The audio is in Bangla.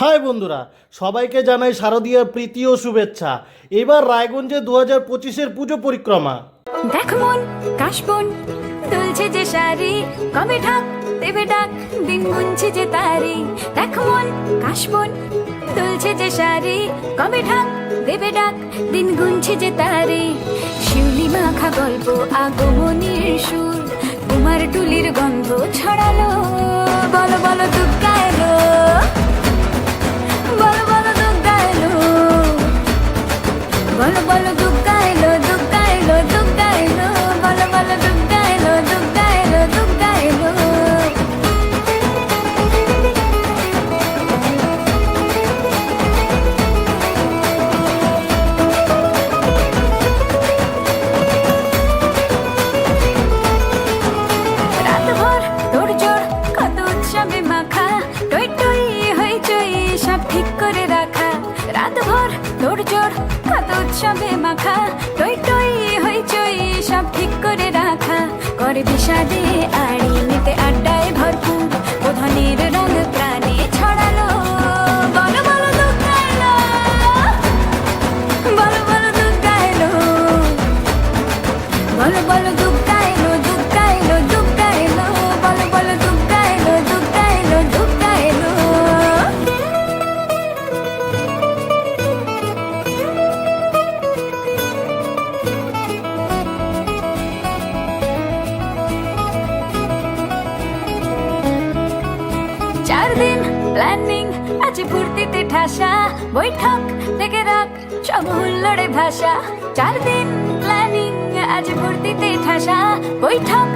হাই বন্ধুরা, সবাইকে জানাই শারদীয়ার প্রীতি ও শুভেচ্ছা। এবার রায়গঞ্জে দু হাজার পঁচিশের পুজো পরিক্রমা। দেখ মন কাশবন দুলছে যে শাড়ি, কবে ঢাক দেবে ডাক, দিন গুনছে যে তারি। দেখ মন কাশবন দুলছে যে শাড়ি, কবে ঢাক দেবে ডাক, দিন গুনছে যে তারি। শিউলি মাখা গল্প, আগমনীর সুর, কুমার টুলির গন্ধ ছড়ালো। বলো বলো দুর্গা করে রাখা। রাত রাতভর তোড়জোড় কত উৎসবে মাখা। টই টই হইচই সব ঠিক করে রাখা। করে বিষাদে আড়ি নিতে আড্ডায় ভরপুর। প্রধানের রঙ প্রাণে ছড়ালো। বলো বলো দুর্গা এলো বলো বলো দুর্গা এলো বলো বলো দিন প্ল্যানিং আছে ফুর্তিতে ঠাসা। বৈঠক থেকে রাখ সব হুল্লোড়ে ভাষা চার দিন প্ল্যানিং আছে ফুর্তিতে ঠাসা। বৈঠক